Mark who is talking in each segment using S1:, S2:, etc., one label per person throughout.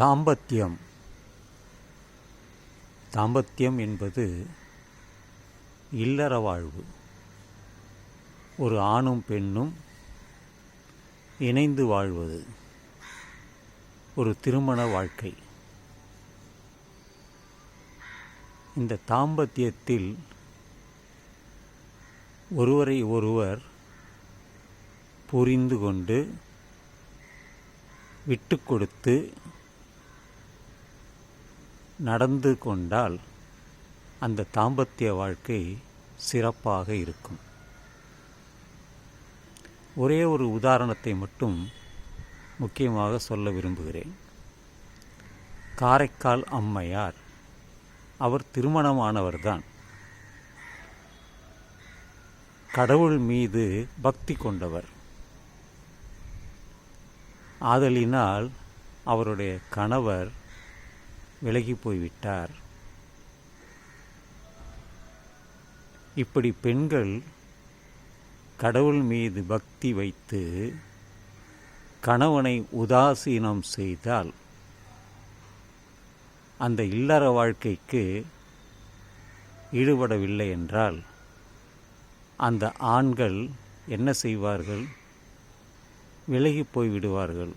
S1: தாம்பத்தியம். தாம்பத்தியம் என்பது இல்லற வாழ்வு. ஒரு ஆணும் பெண்ணும் இணைந்து வாழ்வது ஒரு திருமண வாழ்க்கை. இந்த தாம்பத்தியத்தில் ஒருவரை ஒருவர் புரிந்து கொண்டு விட்டு கொடுத்து நடந்து கொண்டால் அந்த தாம்பத்திய வாழ்க்கை சிறப்பாக இருக்கும். ஒரே ஒரு உதாரணத்தை மட்டும் முக்கியமாக சொல்ல விரும்புகிறேன். காரைக்கால் அம்மையார் அவர் திருமணமானவர்தான். கடவுள் மீது பக்தி கொண்டவர். ஆதலினால் அவருடைய கணவர் விலகி போய்விட்டார் இப்படி பெண்கள் கடவுள் மீது பக்தி வைத்து கணவனை உதாசீனம் செய்தால் அந்த இல்லற வாழ்க்கைக்கு ஈடுபடவில்லை என்றால் அந்த ஆண்கள் என்ன செய்வார்கள்? விலகி போய்விடுவார்கள்.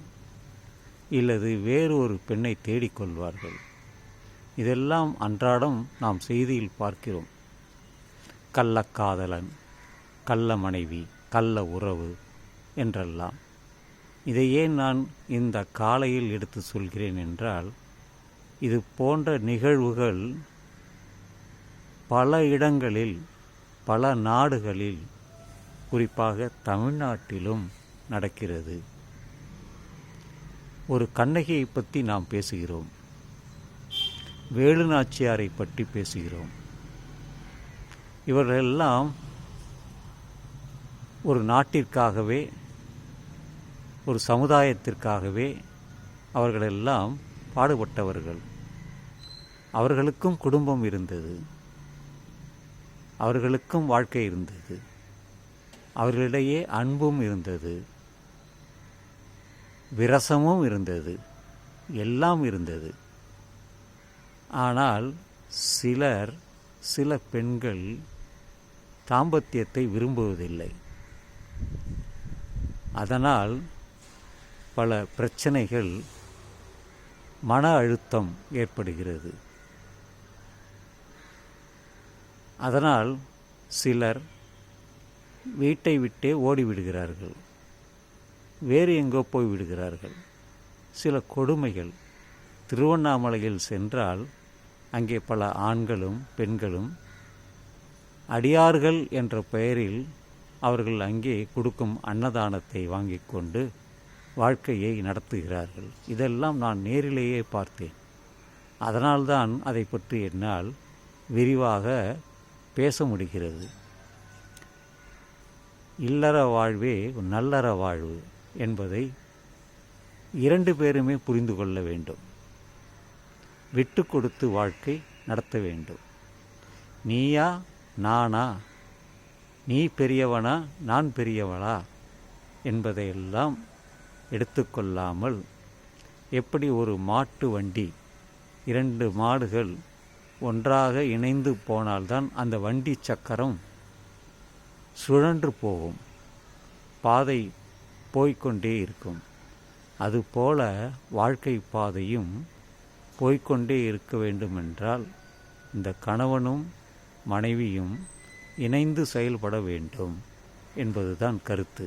S1: இல்லது வேறு ஒரு பெண்ணை தேடிக்கொள்வார்கள் இதெல்லாம் அன்றாடம் நாம் செய்தியில் பார்க்கிறோம். கள்ளக்காதலன் கள்ள மனைவி கள்ள உறவு என்றெல்லாம். இதை ஏன் நான் இந்த காலையில் எடுத்து சொல்கிறேன் என்றால் இது போன்ற நிகழ்வுகள் பல இடங்களில் பல நாடுகளில் குறிப்பாக தமிழ்நாட்டிலும் நடக்கிறது. ஒரு கண்ணகியை பற்றி நாம் பேசுகிறோம். வேலுநாச்சியாரை பற்றி பேசுகிறோம். இவர்களெல்லாம் ஒரு நாட்டிற்காகவே ஒரு சமுதாயத்திற்காகவே அவர்களெல்லாம் பாடுபட்டவர்கள். அவர்களுக்கும் குடும்பம் இருந்தது. அவர்களுக்கும் வாழ்க்கை இருந்தது. அவர்களிடையே அன்பும் இருந்தது. விரசமும் இருந்தது. எல்லாம் இருந்தது. ஆனால் சிலர் சில பெண்கள் தாம்பத்தியத்தை விரும்புவதில்லை. அதனால் பல பிரச்சனைகள் மன அழுத்தம் ஏற்படுகிறது. அதனால் சிலர் வீட்டை விட்டே ஓடிவிடுகிறார்கள். வேறு எங்கோ போய் விடுகிறார்கள் சில கொடுமைகள் திருவண்ணாமலையில் சென்றால் அங்கே பல ஆண்களும் பெண்களும் அடியார்கள் என்ற பெயரில் அவர்கள் அங்கே கொடுக்கும் அன்னதானத்தை வாங்கி கொண்டு வாழ்க்கையை நடத்துகிறார்கள். இதெல்லாம் நான் நேரிலேயே பார்த்தேன். அதனால்தான் அதை பற்றி என்னால் விரிவாக பேச முடிகிறது. இல்லற வாழ்வே நல்லற வாழ்வு என்பதை இரண்டு பேருமே புரிந்து கொள்ள வேண்டும். விட்டு கொடுத்து வாழ்க்கை நடத்த வேண்டும். நீயா நானா? நீ பெரியவனா நான் பெரியவளா? என்பதையெல்லாம் எடுத்துக்கொள்ளாமல் எப்படி ஒரு மாட்டு வண்டி இரண்டு மாடுகள் ஒன்றாக இணைந்து போனால்தான் அந்த வண்டி சக்கரம் சுழன்று போகும். பாதை போய்க்கொண்டே இருக்கும். அதுபோல வாழ்க்கை பாதையும் போய்கொண்டே இருக்க வேண்டுமென்றால் இந்த கணவனும் மனைவியும் இணைந்து செயல்பட வேண்டும் என்பதுதான் கருத்து.